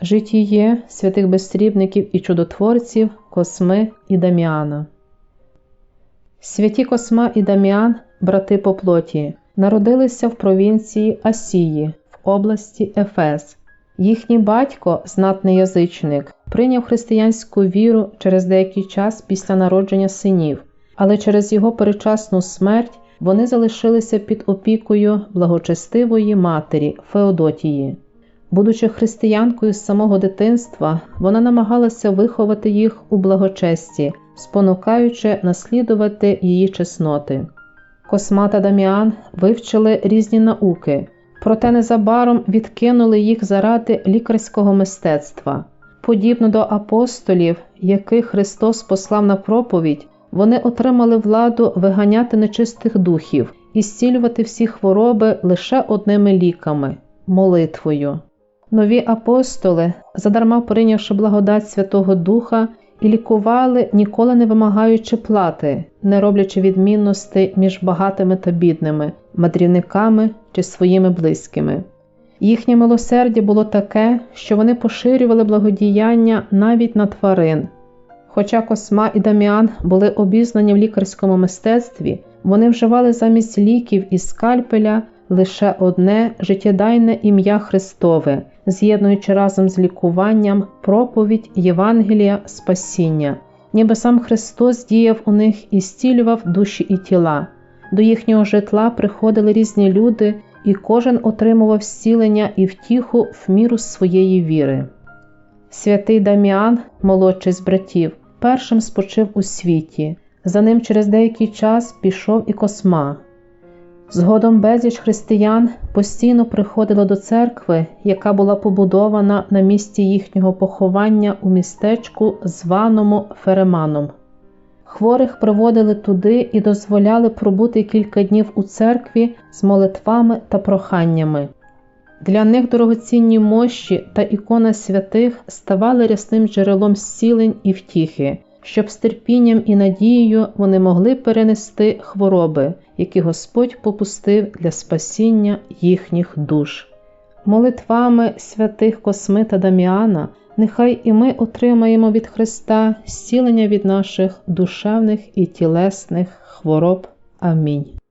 Житіє святих безсрібників і чудотворців Косми і Даміана. Святі Косма і Даміан, брати по плоті, народилися в провінції Асії в області Ефес. Їхній батько, знатний язичник, прийняв християнську віру через деякий час після народження синів, але через його перечасну смерть вони залишилися під опікою благочестивої матері Феодотії. Будучи християнкою з самого дитинства, вона намагалася виховати їх у благочесті, спонукаючи наслідувати її чесноти. Косма та Даміан вивчили різні науки, проте незабаром відкинули їх заради лікарського мистецтва. Подібно до апостолів, яких Христос послав на проповідь, вони отримали владу виганяти нечистих духів і зцілювати всі хвороби лише одними ліками молитвою. Нові апостоли, задарма прийнявши благодать Святого Духа, і лікували, ніколи не вимагаючи плати, не роблячи відмінностей між багатими та бідними, мадрівниками чи своїми близькими. Їхнє милосердя було таке, що вони поширювали благодіяння навіть на тварин. Хоча Косма і Даміан були обізнані в лікарському мистецтві, вони вживали замість ліків і скальпеля лише одне життєдайне ім'я Христове, з'єднуючи разом з лікуванням проповідь Євангелія Спасіння, ніби сам Христос діяв у них і стілював душі і тіла. До їхнього житла приходили різні люди, і кожен отримував зцілення і втіху в міру своєї віри. Святий Даміан, молодший з братів, першим спочив у світі. За ним через деякий час пішов і косма. Згодом безліч християн постійно приходило до церкви, яка була побудована на місці їхнього поховання у містечку, званому Фереманом. Хворих приводили туди і дозволяли пробути кілька днів у церкві з молитвами та проханнями. Для них дорогоцінні мощі та ікона святих ставали рясним джерелом зцілень і втіхи, щоб з терпінням і надією вони могли перенести хвороби, які Господь попустив для спасіння їхніх душ. Молитвами святих Косми та Даміана нехай і ми отримаємо від Христа зцілення від наших душевних і тілесних хвороб. Амінь.